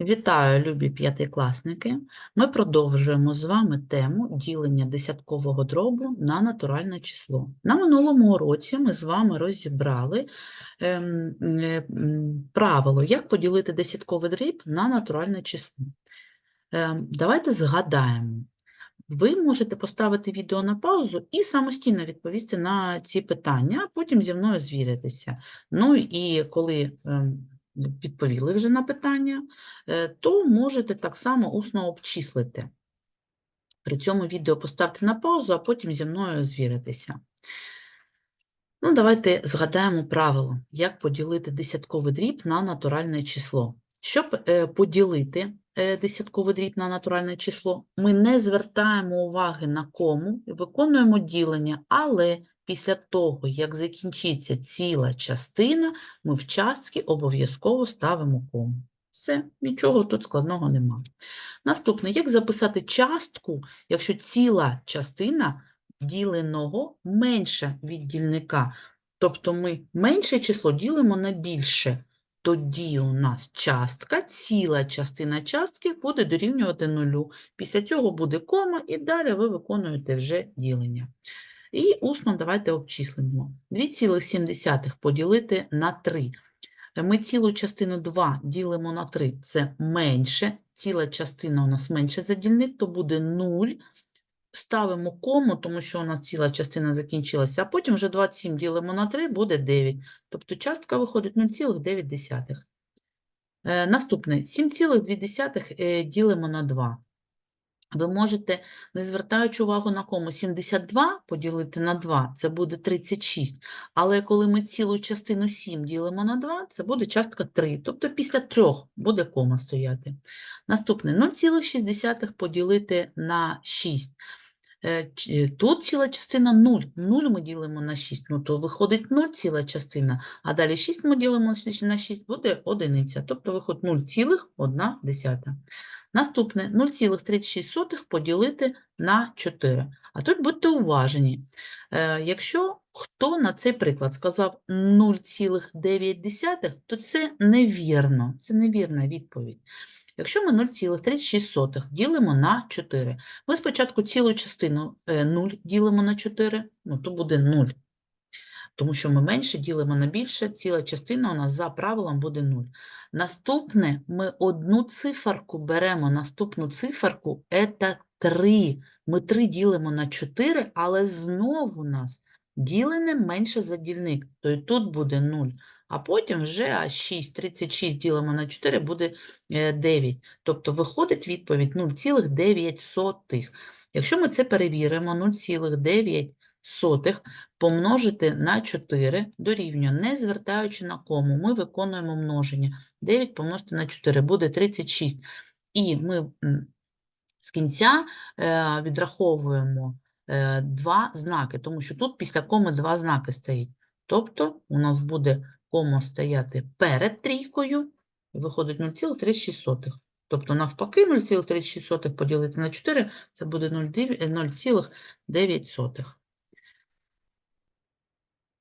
Вітаю, любі п'ятикласники! Ми продовжуємо з вами тему ділення десяткового дробу на натуральне число. На минулому уроці ми з вами розібрали ем, е, правило, як поділити десятковий дріб на натуральне число. Ем, Давайте згадаємо. Ви можете поставити відео на паузу і самостійно відповісти на ці питання, а потім зі мною звіритися. Ну і коли ем, відповіли вже на питання, е, то можете так само усно обчислити. При цьому відео поставте на паузу, а потім зі мною звіритися. Ну, давайте згадаємо правило, як поділити десятковий дріб на натуральне число. Щоб е, поділити е, десятковий дріб на натуральне число, ми не звертаємо уваги на кому, виконуємо ділення, але після того, як закінчиться ціла частина, ми в частки обов'язково ставимо кому. Все, нічого тут складного нема. Наступне, як записати частку, якщо ціла частина діленого менше від дільника. Тобто ми менше число ділимо на більше. Тоді у нас частка, ціла частина частки буде дорівнювати нулю. Після цього буде кома, і далі ви виконуєте вже ділення. І усно давайте обчислимо. 2,7 поділити на 3. Ми цілу частину 2 ділимо на 3, це менше. Ціла частина у нас менше за дільник, то буде 0. Ставимо кому, тому що у нас ціла частина закінчилася, а потім вже 27 ділимо на 3, буде 9. Тобто частка виходить 0,9. Е, Наступне 7,2 е, ділимо на 2. Ви можете, не звертаючи увагу на кому, 72 поділити на 2, це буде 36. Але коли ми цілу частину 7 ділимо на 2, це буде частка 3. Тобто після 3 буде кома стояти. Наступне 0,6 поділити на 6. Е, Тут ціла частина 0. 0 ми ділимо на 6, ну то виходить 0 ціла частина, а далі 6 ми ділимо на 6, буде одиниця, тобто виходить 0,1. Наступне 0,36 поділити на 4. А тут будьте уважні. Е, Якщо хто на цей приклад сказав 0,9, то це невірно, це невірна відповідь. Якщо ми 0,36 ділимо на 4, ми спочатку цілу частину е, 0 ділимо на 4, ну то буде 0. Тому що ми менше ділимо на більше, ціла частина у нас за правилом буде 0. Наступне, ми одну циферку беремо, наступну циферку – це 3. Ми 3 ділимо на 4, але знову у нас ділене менше за дільник, то і тут буде 0. А потім вже аж 6, 36 ділимо на 4, буде е, 9. Тобто виходить відповідь 0,9. Якщо ми це перевіримо, 0,9 помножити на 4 дорівнює, не звертаючи на кому, ми виконуємо множення. 9 помножити на 4 буде 36. І ми з кінця е, відраховуємо е, два знаки, тому що тут після коми два знаки стоїть. Тобто у нас буде кома стояти перед трійкою, і виходить 0,36. Тобто навпаки 0,36 поділити на 4 це буде 0,9 0,9.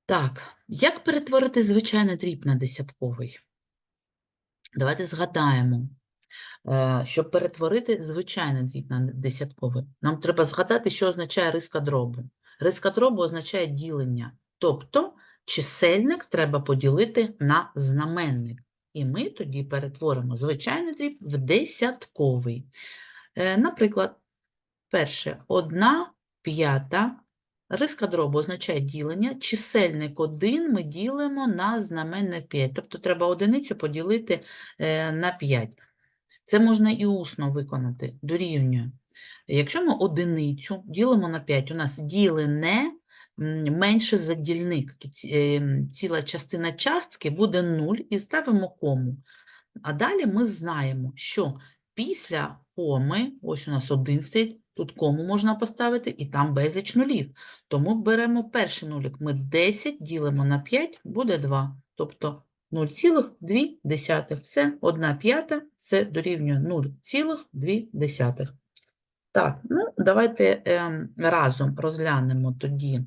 Так, як перетворити звичайний дріб на десятковий? Давайте згадаємо. Е, Щоб перетворити звичайний дріб на десятковий, нам треба згадати, що означає риска дробу. Риска дробу означає ділення, тобто чисельник треба поділити на знаменник. І ми тоді перетворимо звичайний дріб в десятковий. Е, Наприклад, перше, 1 п'ята Риска дробу означає ділення. Чисельник 1 ми ділимо на знаменник 5. Тобто треба одиницю поділити е, на 5. Це можна і усно виконати, дорівнює. Якщо ми одиницю ділимо на 5, у нас ділене менше за дільник. Е, ціла частина частки буде 0 і ставимо кому. А далі ми знаємо, що після коми, ось у нас 1 стоїть, тут кому можна поставити, і там безліч нулів. Тому беремо перший нулік. Ми 10 ділимо на 5, буде 2. Тобто 0,2. Це 1 п'ята, це дорівнює 0,2. Так, ну давайте ем, разом розглянемо тоді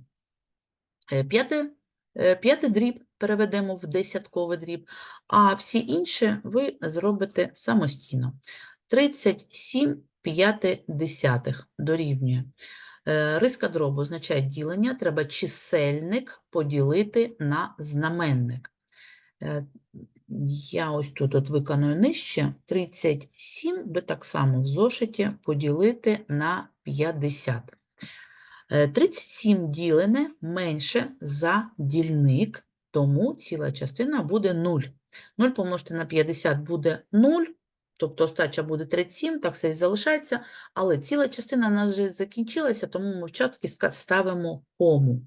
е, п'яте Е, П'ятий дріб переведемо в десятковий дріб, а всі інші ви зробите самостійно. 37 п'яти десятих дорівнює. Е, Риска дробу означає ділення, треба чисельник поділити на знаменник. Е, Я ось тут от виконую нижче. 37 би так само в зошиті поділити на 50. Е, 37 ділене менше за дільник, тому ціла частина буде 0. 0 помножити на 50 буде 0, тобто остача буде 37, так все і залишається, але ціла частина в нас вже закінчилася, тому ми в частки ставимо кому.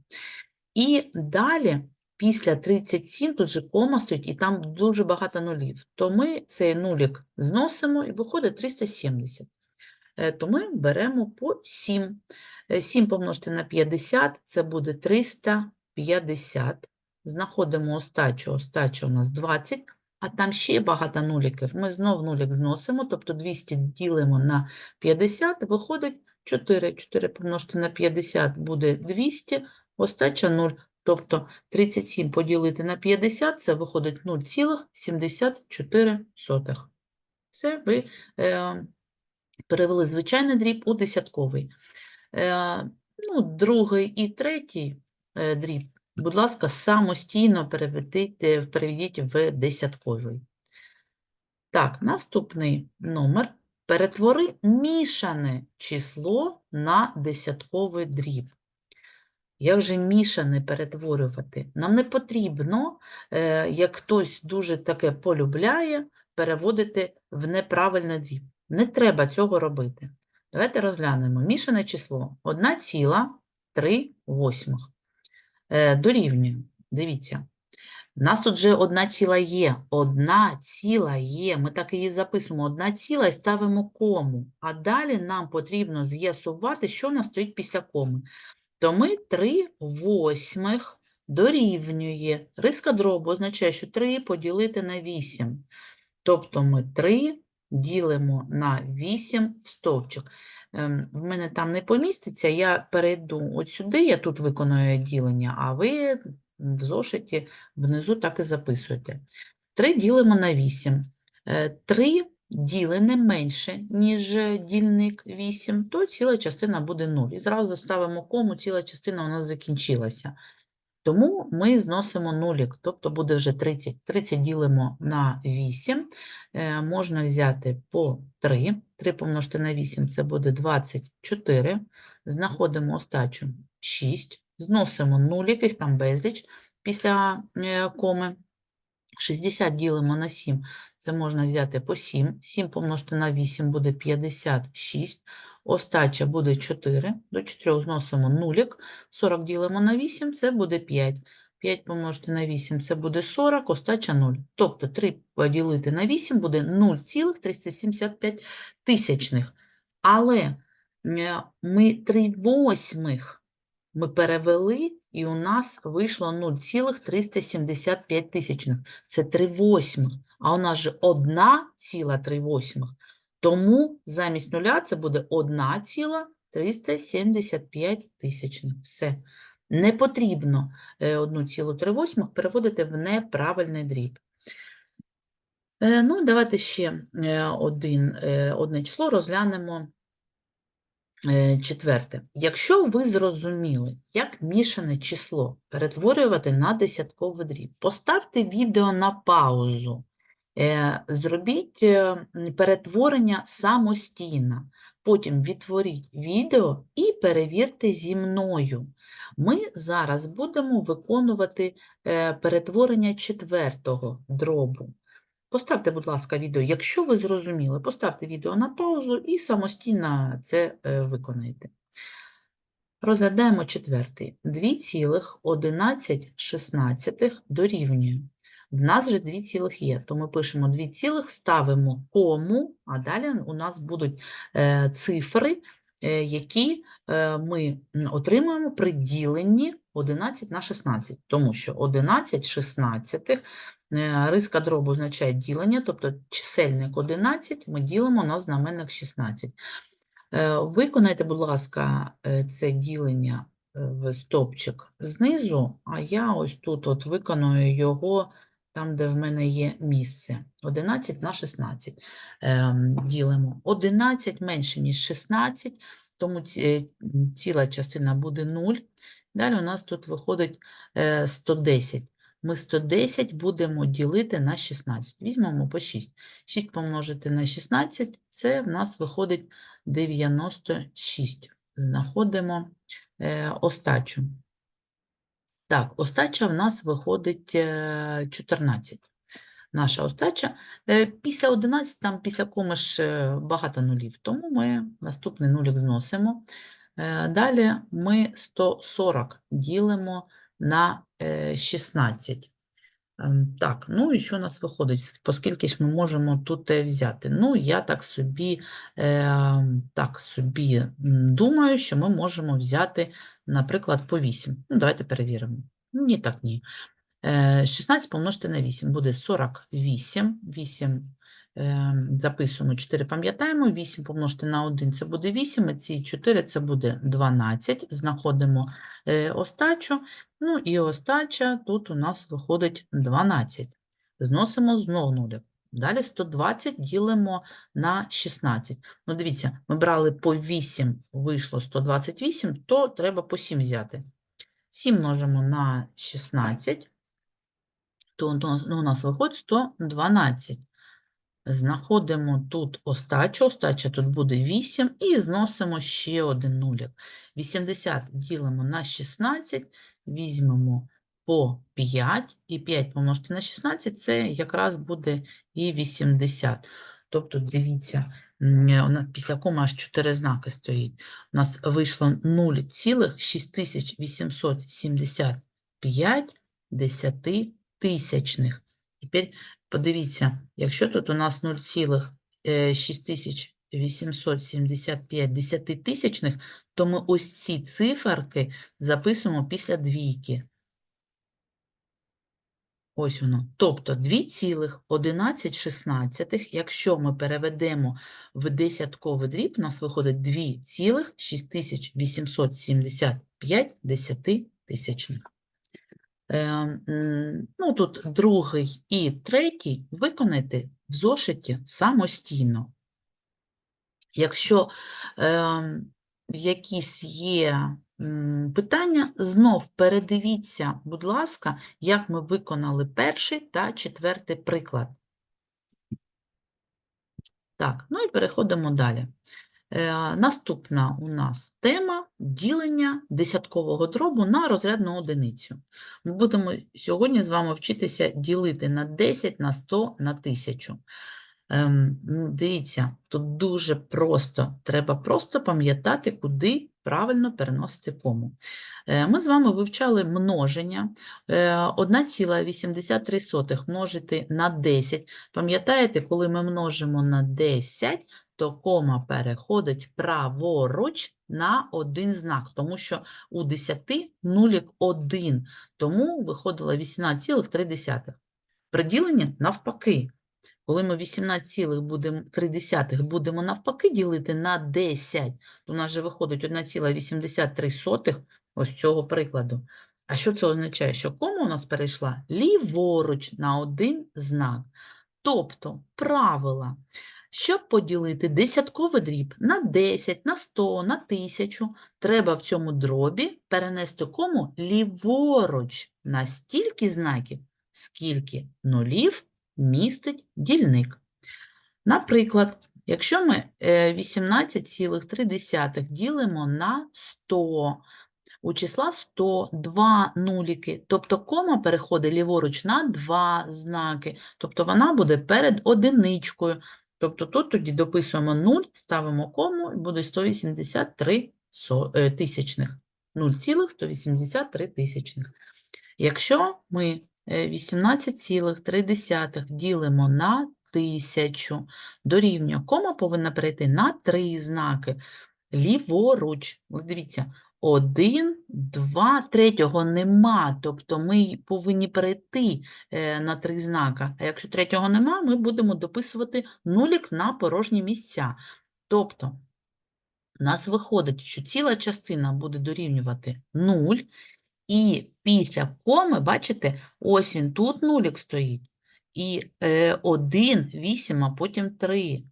І далі, після 37, тут же кома стоїть, і там дуже багато нулів. То ми цей нулік зносимо, і виходить 370. Е, То ми беремо по 7. Е, 7 помножити на 50, це буде 350. Знаходимо остачу, остача у нас 20, а там ще багато нуліків. Ми знов нулік зносимо, тобто 200 ділимо на 50, виходить 4. 4 помножити на 50 буде 200, остача 0. Тобто 37 поділити на 50, це виходить 0,74. Це ви е, перевели звичайний дріб у десятковий. Е, ну, другий і третій е, дріб, будь ласка, самостійно переведіть, е, переведіть в десятковий. Так, наступний номер. Перетвори мішане число на десятковий дріб. Як же мішане перетворювати? Нам не потрібно, е, як хтось дуже таке полюбляє, переводити в неправильний дріб. Не треба цього робити. Давайте розглянемо. Мішане число 1,3 восьмих. Е, Дорівнює. Дивіться. Нас тут вже одна ціла є. Одна ціла є. Ми так її записуємо. Одна ціла і ставимо кому. А далі нам потрібно з'ясувати, що у нас стоїть після коми. То ми 3 восьмих дорівнює. Риска дробу означає, що 3 поділити на 8. Тобто ми 3 ділимо на 8 в стовпчик. Ем, В мене там не поміститься, я перейду от сюди, я тут виконую ділення, а ви в зошиті внизу так і записуєте. 3 ділимо на 8. 3 ділене менше, ніж е, дільник 8, то ціла частина буде 0. І зразу ставимо кому, ціла частина у нас закінчилася. Тому ми зносимо нулік, тобто буде вже 30. 30 ділимо на 8, е, можна взяти по 3. 3 помножити на 8 – це буде 24. Знаходимо остачу 6, зносимо нулік, їх там безліч після е, коми. 60 ділимо на 7, це можна взяти по 7. 7 помножити на 8 буде 56. Остача буде 4. До 4 зносимо нулік. 40 ділимо на 8, це буде 5. 5 помножити на 8, це буде 40, остача 0. Тобто 3 поділити на 8 буде 0,375 тисячних. Але е, ми 3 восьмих ми перевели, і у нас вийшло 0,375 тисячних. Це 3 восьмих, а у нас же 1,3 восьмих. Тому замість нуля це буде 1,375 тисячних. Все. Не потрібно е, 1,3 переводити в неправильний дріб. Е, Ну, давайте ще е, один, е, одне число розглянемо. Е, Четверте. Якщо ви зрозуміли, як мішане число перетворювати на десятковий дріб, поставте відео на паузу, е, зробіть е, перетворення самостійно, потім відтворіть відео і перевірте зі мною. Ми зараз будемо виконувати е, перетворення четвертого дробу. Поставте, будь ласка, відео, якщо ви зрозуміли, поставте відео на паузу і самостійно це е, виконайте. Розглядаємо четвертий. 2,11 дорівнює. В нас вже 2 цілих є, то ми пишемо 2 цілих, ставимо кому, а далі у нас будуть е, цифри, е, які е, ми отримуємо при діленні 11 на 16, тому що 11 шістнадцятих Е, Риска дробу означає ділення, тобто чисельник 11 ми ділимо на знаменник 16. Е, Виконайте, будь ласка, е, це ділення в стовпчик знизу, а я ось тут от виконую його там, де в мене є місце. 11 на 16 ем, ділимо. 11 менше, ніж 16, тому е, ціла частина буде 0. Далі у нас тут виходить е, 110. Ми 110 будемо ділити на 16. Візьмемо по 6. 6 помножити на 16 – це в нас виходить 96. Знаходимо е, остачу. Так, остача в нас виходить е, 14. Наша остача. Е, Після 11, там після коми ж е, багато нулів, тому ми наступний нулік зносимо. Е, Далі ми 140 ділимо на е, 16. Ем, Так, ну і що у нас виходить? Поскільки ж ми можемо тут е, взяти? Ну, я так собі, е, так собі думаю, що ми можемо взяти, наприклад, по 8. Ну, давайте перевіримо. Ні, так, ні. Е, 16 помножити на 8 буде 48. 8 е, записуємо, 4 пам'ятаємо, 8 помножити на 1 це буде 8, і ці 4 це буде 12. Знаходимо е, остачу. Ну і остача тут у нас виходить 12. Зносимо знову нулик. Далі 120 ділимо на 16. Ну, дивіться, ми брали по 8, вийшло 128, то треба по 7 взяти. 7 множимо на 16, то ну, у нас виходить 112. Знаходимо тут остачу, остача тут буде 8, і зносимо ще один нулик. 80 ділимо на 16, візьмемо по 5, і 5 помножити на 16 – це якраз буде і 80. Тобто, дивіться, нас після коми аж 4 знаки стоїть. У нас вийшло 0,6875 десятитисячних. Тепер подивіться, якщо тут у нас е, 0,6875 десятитисячних, то ми ось ці циферки записуємо після двійки. Ось воно. Тобто 2,11, якщо ми переведемо в десятковий дріб, у нас виходить 2,6875 десятитисячних. Е, Ну, тут другий і третій виконайте в зошиті самостійно. Якщо ем, якісь є питання, знов передивіться, будь ласка, як ми виконали перший та четвертий приклад. Так, ну і переходимо далі. Е, Наступна у нас тема ділення десяткового дробу на розрядну одиницю. Ми будемо сьогодні з вами вчитися ділити на 10, на 100, на 1000. Ем, ну, дивіться, тут дуже просто. Треба просто пам'ятати, куди правильно переносити кому. Е, Ми з вами вивчали множення. Е, 1,83 множити на 10. Пам'ятаєте, коли ми множимо на 10, то кома переходить праворуч на один знак, тому що у 10 нулік 1, тому виходило 18,3. При діленні навпаки. Коли ми 18,3 будемо навпаки ділити на 10, то у нас же виходить 1,83 ось цього прикладу. А що це означає? Що кома у нас перейшла ліворуч на один знак. Тобто правила, щоб поділити десятковий дріб на 10, на 100, на 1000, треба в цьому дробі перенести кому ліворуч на стільки знаків, скільки нулів містить дільник. Наприклад, якщо ми е, 18,3 ділимо на 100, у числа 100 два нуліки, тобто кома переходить ліворуч на два знаки, тобто вона буде перед одиничкою. Тобто тут тоді дописуємо 0, ставимо кому і буде 183 со- е, тисячних. 0,183 тисячних. Якщо ми е, 18,3 ділимо на 1000, дорівнює кома повинна перейти на три знаки. Ліворуч. Дивіться, 1, 2, третього нема, тобто ми повинні перейти е, на три знака. А якщо третього нема, ми будемо дописувати нулік на порожні місця. Тобто у нас виходить, що ціла частина буде дорівнювати 0, і після коми, бачите, ось він тут нулік стоїть, і е, 1, 8, а потім 3.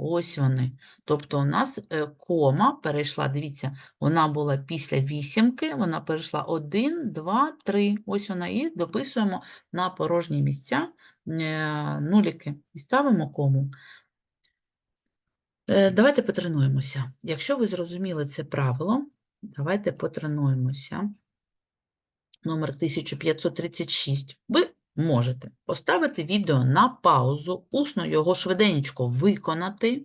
Ось вони. Тобто у нас е, кома перейшла, дивіться, вона була після вісімки, вона перейшла 1, 2, 3. Ось вона і дописуємо на порожні місця е, нуліки і ставимо кому. Е, Давайте потренуємося. Якщо ви зрозуміли це правило, давайте потренуємося. Номер 1536. Ви можете поставити відео на паузу, усно його швиденько виконати,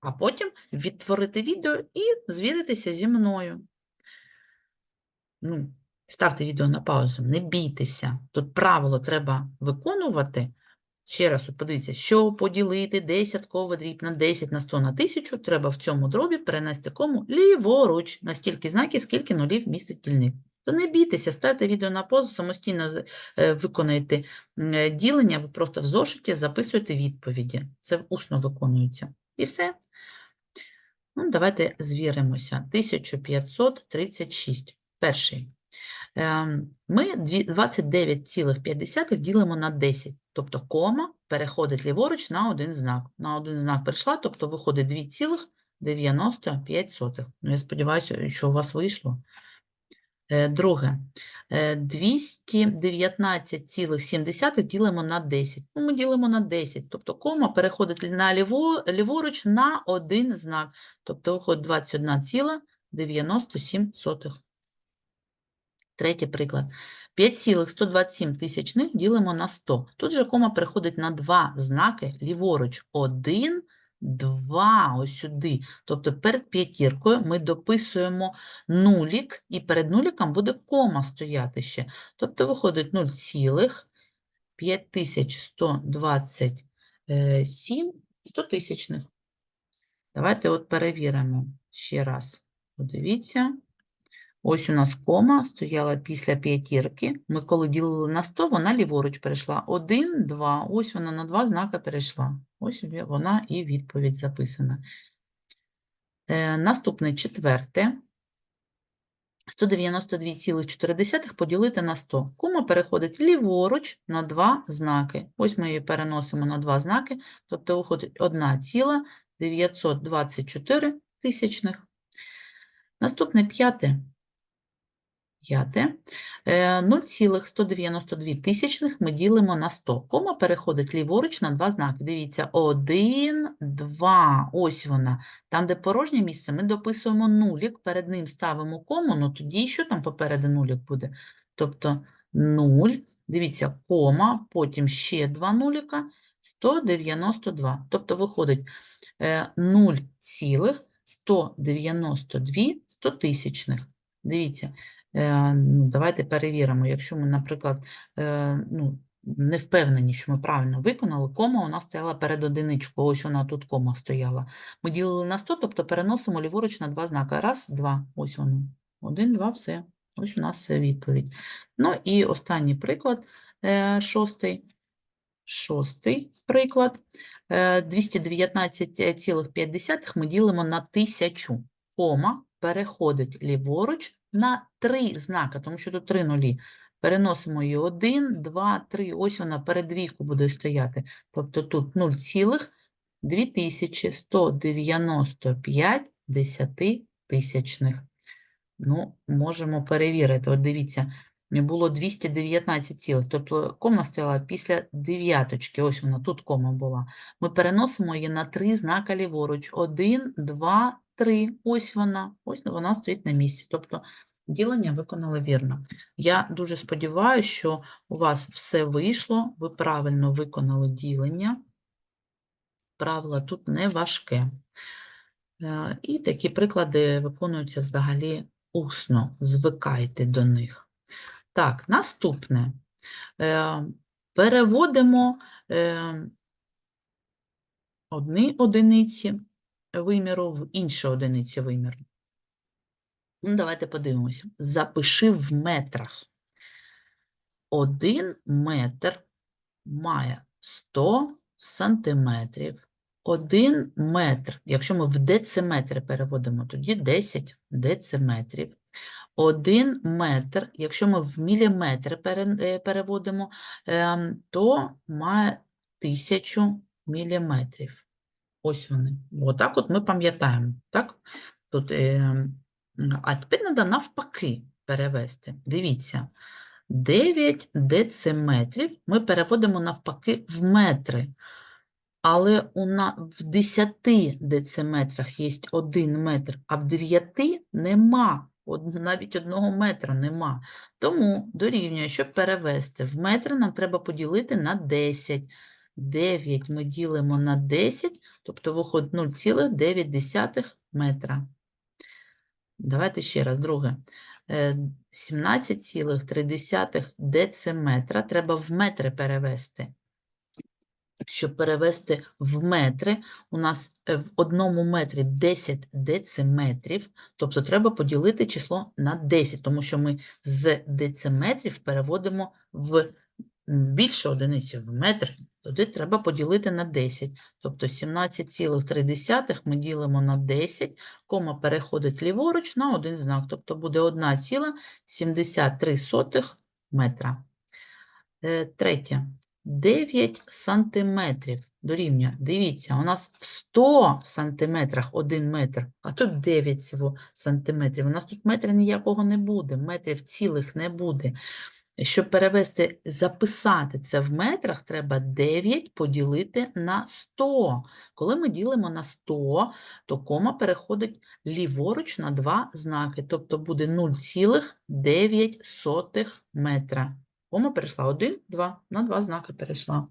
а потім відтворити відео і звіритися зі мною. Ну, ставте відео на паузу, не бійтеся. Тут правило треба виконувати. Ще раз подивіться, що поділити десятковий дріб на 10 на 100 на 1000, треба в цьому дробі перенести кому ліворуч на стільки знаків, скільки нулів містить дільник. То не бійтеся, ставте відео на паузу, самостійно е, виконайте е, ділення, ви просто в зошиті записуєте відповіді. Це усно виконується. І все. Ну, давайте звіримося. 1536. Перший. Ем, Ми 29,5 ділимо на 10, тобто кома переходить ліворуч на один знак. На один знак перейшла, тобто виходить 2,95. Ну, я сподіваюся, що у вас вийшло. Е, Друге. Е, 219,7 ділимо на 10. Ну, ми ділимо на 10, тобто кома переходить на ліво, ліворуч на один знак, тобто виходить 21,97. Третій приклад. 5,127 тисячних ділимо на 100. Тут же кома переходить на два знаки ліворуч. 1, 2, ось сюди. Тобто перед п'ятіркою ми дописуємо нулік, і перед нуліком буде кома стояти ще. Тобто виходить 0,5127 стотисячних. Давайте от перевіримо ще раз. Подивіться. Ось у нас кома стояла після п'ятірки. Ми коли ділили на 100, вона ліворуч перейшла. 1, 2. Ось вона на два знаки перейшла. Ось вона і відповідь записана. Е, наступне четверте. 192,4 поділити на 100. Кома переходить ліворуч на два знаки. Ось ми її переносимо на два знаки, тобто виходить 1,924 тисячних. Наступне п'яте. П'яте. Е, 0,192 тисячних ми ділимо на 100. Кома переходить ліворуч на два знаки. Дивіться, 1, 2, ось вона. Там, де порожнє місце, ми дописуємо нулік, перед ним ставимо кому, ну тоді що там попереду нулік буде? Тобто 0, дивіться, кома, потім ще два нуліка, 192. Тобто виходить е, 0,192 стотисячних. Дивіться, Е, ну, давайте перевіримо, якщо ми, наприклад, е, ну, не впевнені, що ми правильно виконали, кома у нас стояла перед одиничкою, ось вона тут кома стояла. Ми ділили на 100, тобто переносимо ліворуч на два знаки. Раз, два, ось воно. Один, два, все. Ось у нас е, відповідь. Ну і останній приклад, е, шостий. Шостий приклад. Е, 219,5 ми ділимо на 1000. Кома переходить ліворуч на три знаки, тому що тут три нулі. Переносимо її 1, 2, 3. Ось вона перед двійку буде стояти. Тобто тут 0,2195 десятитисячних. Ну, можемо перевірити. От дивіться, було 219 цілих, тобто кома стояла після дев'яточки, ось вона, тут кома була. Ми переносимо її на три знака ліворуч. 1, 2, 3. Ось вона, ось вона стоїть на місці. Тобто ділення виконали вірно. Я дуже сподіваюся, що у вас все вийшло, ви правильно виконали ділення. Правило тут не важке. Е, І такі приклади виконуються взагалі усно, звикайте до них. Так, наступне. Е, Переводимо е, одні одиниці виміру в інші одиниці виміру. Ну, давайте подивимося. Запиши в метрах. Один метр має 100 сантиметрів. 1 метр, якщо ми в дециметри переводимо, тоді 10 дециметрів. 1 метр, якщо ми в міліметри е, переводимо, ем, то має 1000 міліметрів. Ось вони. Отак от ми пам'ятаємо. Так? Тут, ем, а тепер треба навпаки перевести. Дивіться, 9 дециметрів ми переводимо навпаки в метри. Але у на, в 10 дециметрах є 1 метр, а в 9 нема, од- навіть одного метра нема. Тому дорівнює, щоб перевести в метри, нам треба поділити на 10. 9 ми ділимо на 10, тобто виходить 0,9 метра. Давайте ще раз, друге. Е, 17,3 дециметра треба в метри перевести. Щоб перевести в метри, у нас е, в одному метрі 10 дециметрів, тобто треба поділити число на 10, тому що ми з дециметрів переводимо в в більшу одиницю, в метр, туди треба поділити на 10. Тобто 17,3 ми ділимо на 10, кома переходить ліворуч на один знак, тобто буде 1,73 метра. Е, Третє. 9 сантиметрів дорівнює. Дивіться, у нас в 100 сантиметрах 1 метр, а тут 9 сантиметрів. У нас тут метра ніякого не буде, метрів цілих не буде. Щоб перевести, записати це в метрах, треба 9 поділити на 100. Коли ми ділимо на 100, то кома переходить ліворуч на два знаки, тобто буде 0,9 метра. Кома перейшла 1, 2, на два знаки перейшла.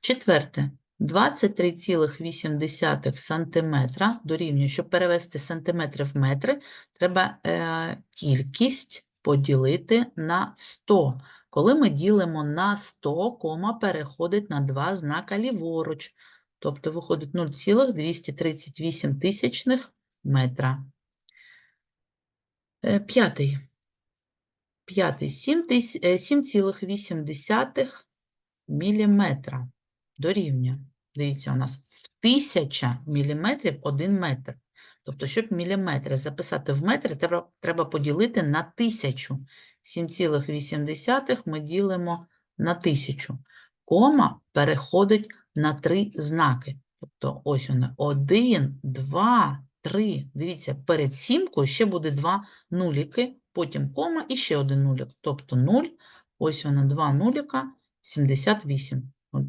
Четверте. 23,8 сантиметра дорівнює, щоб перевести сантиметри в метри, треба е, кількість поділити на 100. Коли ми ділимо на 100, кома переходить на два знака ліворуч, тобто виходить 0,238 тисячних метра. Е, П'ятий. П'ятий. 7 тис- е, 7,8 міліметра дорівнює. Дивіться, у нас в 1000 міліметрів 1 метр. Тобто, щоб міліметри записати в метри, треба, поділити на 1000. 7,8 ми ділимо на 1000. Кома переходить на три знаки. Тобто, ось вони 1, 2, 3. Дивіться, перед сімкою ще буде два нуліки, потім кома і ще один нулік. Тобто 0, ось вона, два нуліка, 78. От,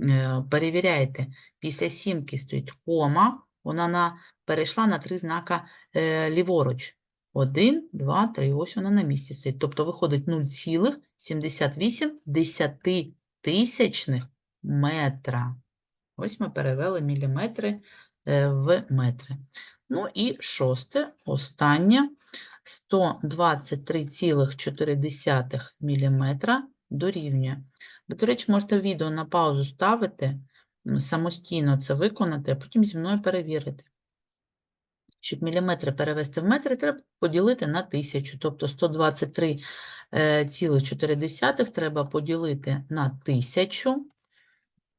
е, перевіряєте, після сімки стоїть кома, вона на, перейшла на три знака е, ліворуч. 1, 2, 3, ось вона на місці стоїть. Тобто виходить 0,78 тисячних метра. Ось ми перевели міліметри е, в метри. Ну і шосте, останнє, 123,4 мм дорівнює. Ви, до речі, можете відео на паузу ставити, самостійно це виконати, а потім зі мною перевірити. Щоб міліметри перевести в метри, треба поділити на тисячу. Тобто 123,4 треба поділити на тисячу.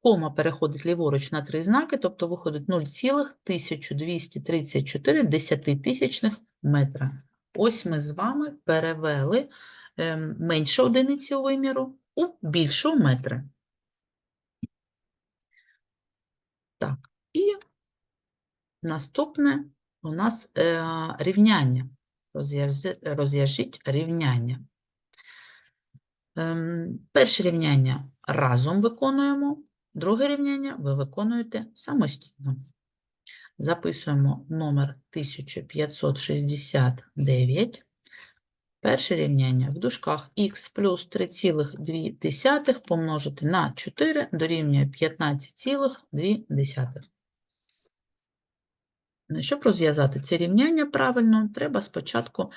Кома переходить ліворуч на три знаки, тобто виходить 0,1234 десятитисячних метра. Ось ми з вами перевели ем, меншу одиницю виміру у більшу метри. Так, і наступне у нас е, рівняння. Розв'яжіть рівняння. Ем, перше рівняння разом виконуємо, друге рівняння ви виконуєте самостійно. Записуємо номер 1569. Перше рівняння в дужках х плюс 3,2 помножити на 4 дорівнює 15,2. Щоб розв'язати це рівняння правильно, треба спочатку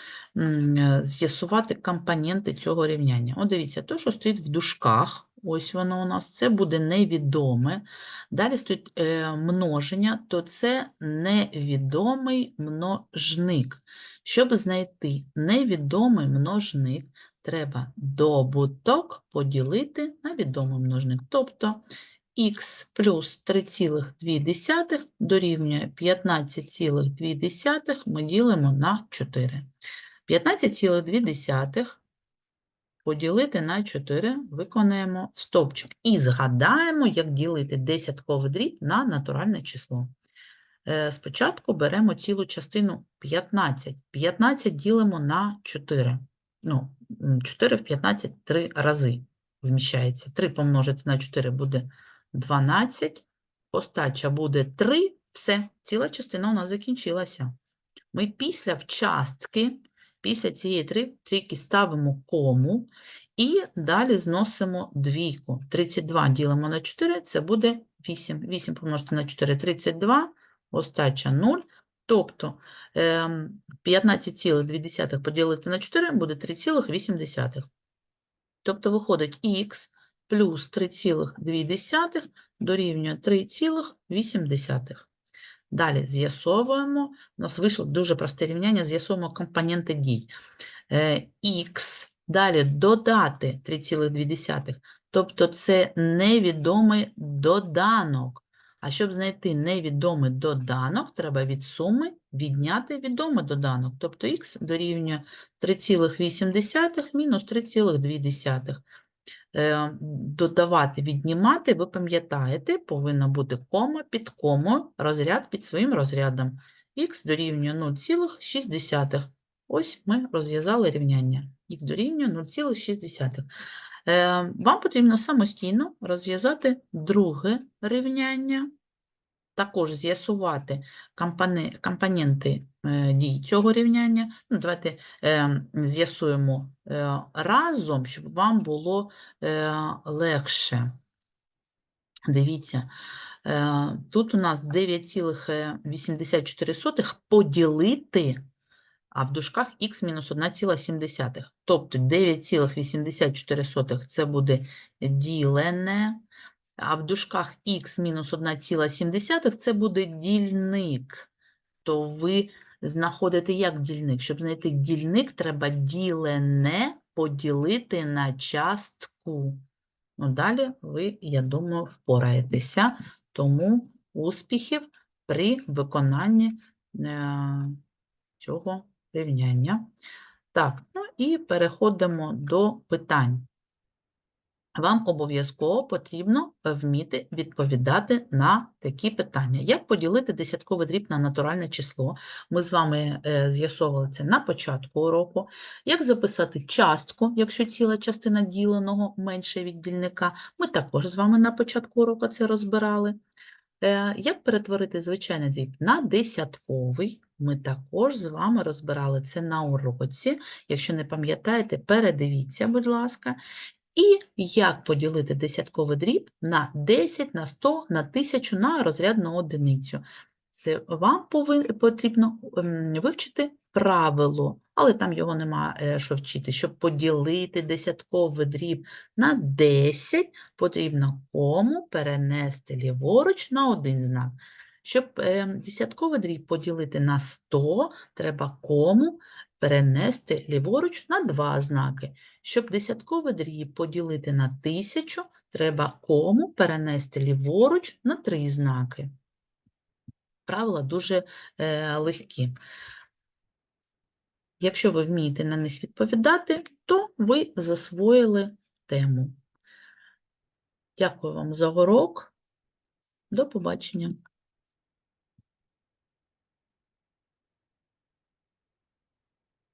з'ясувати компоненти цього рівняння. От дивіться, то, що стоїть в дужках, ось воно у нас, це буде невідоме. Далі стоїть е, множення, то це невідомий множник. Щоб знайти невідомий множник, треба добуток поділити на відомий множник. Тобто х плюс 3,2 дорівнює 15,2 ми ділимо на 4. 15,2 поділити на 4 виконаємо в стовпчик. І згадаємо, як ділити десятковий дріб на натуральне число. Е, Спочатку беремо цілу частину 15. 15 ділимо на 4. Ну, 4 в 15 три рази вміщається. 3 помножити на 4 буде 12. Остача буде 3. Все, ціла частина у нас закінчилася. Ми після вчастки, після цієї трійки ставимо кому і далі зносимо двійку. 32 ділимо на 4, це буде 8. 8 помножити на 4 – 32, остача 0. Тобто ем, 15,2 поділити на 4 буде 3,8. Тобто виходить х плюс 3,2 дорівнює 3,8. Далі з'ясовуємо, у нас вийшло дуже просте рівняння, з'ясовуємо компоненти дій. Е, Х, далі додати 3,2, тобто це невідомий доданок. А щоб знайти невідомий доданок, треба від суми відняти відомий доданок. Тобто х дорівнює 3,8 мінус 3,2. Е, Додавати, віднімати, ви пам'ятаєте, повинна бути кома під комою, розряд під своїм розрядом. х дорівнює 0,6. Ось ми розв'язали рівняння. х дорівнює 0,6. Е, Вам потрібно самостійно розв'язати друге рівняння, також з'ясувати компоне- компоненти е, дій цього рівняння. Ну, давайте е, з'ясуємо разом, щоб вам було легше. Дивіться, тут у нас 9,84 поділити, а в дужках х мінус 1,7. Тобто 9,84 це буде ділене, а в дужках х мінус 1,7 це буде дільник. То ви знаходите як дільник. Щоб знайти дільник, треба ділене поділити на частку. Ну, далі ви, я думаю, впораєтеся. Тому успіхів при виконанні е, цього рівняння. Так, ну і переходимо до питань. Вам обов'язково потрібно вміти відповідати на такі питання. Як поділити десятковий дріб на натуральне число? Ми з вами е, з'ясовували це на початку уроку. Як записати частку, якщо ціла частина діленого менше від дільника? Ми також з вами на початку уроку це розбирали. Е, Як перетворити звичайний дріб на десятковий? Ми також з вами розбирали це на уроці. Якщо не пам'ятаєте, передивіться, будь ласка. І як поділити десятковий дріб на 10, на 100, на 1000 на розрядну одиницю. Це вам потрібно ем, вивчити правило, але там його нема е, що вчити. Щоб поділити десятковий дріб на 10, потрібно кому перенести ліворуч на один знак. Щоб ем, десятковий дріб поділити на 100, треба кому перенести ліворуч на два знаки. Щоб десятковий дріб поділити на тисячу, треба кому перенести ліворуч на три знаки. Правила дуже е, легкі. Якщо ви вмієте на них відповідати, то ви засвоїли тему. Дякую вам за урок. До побачення.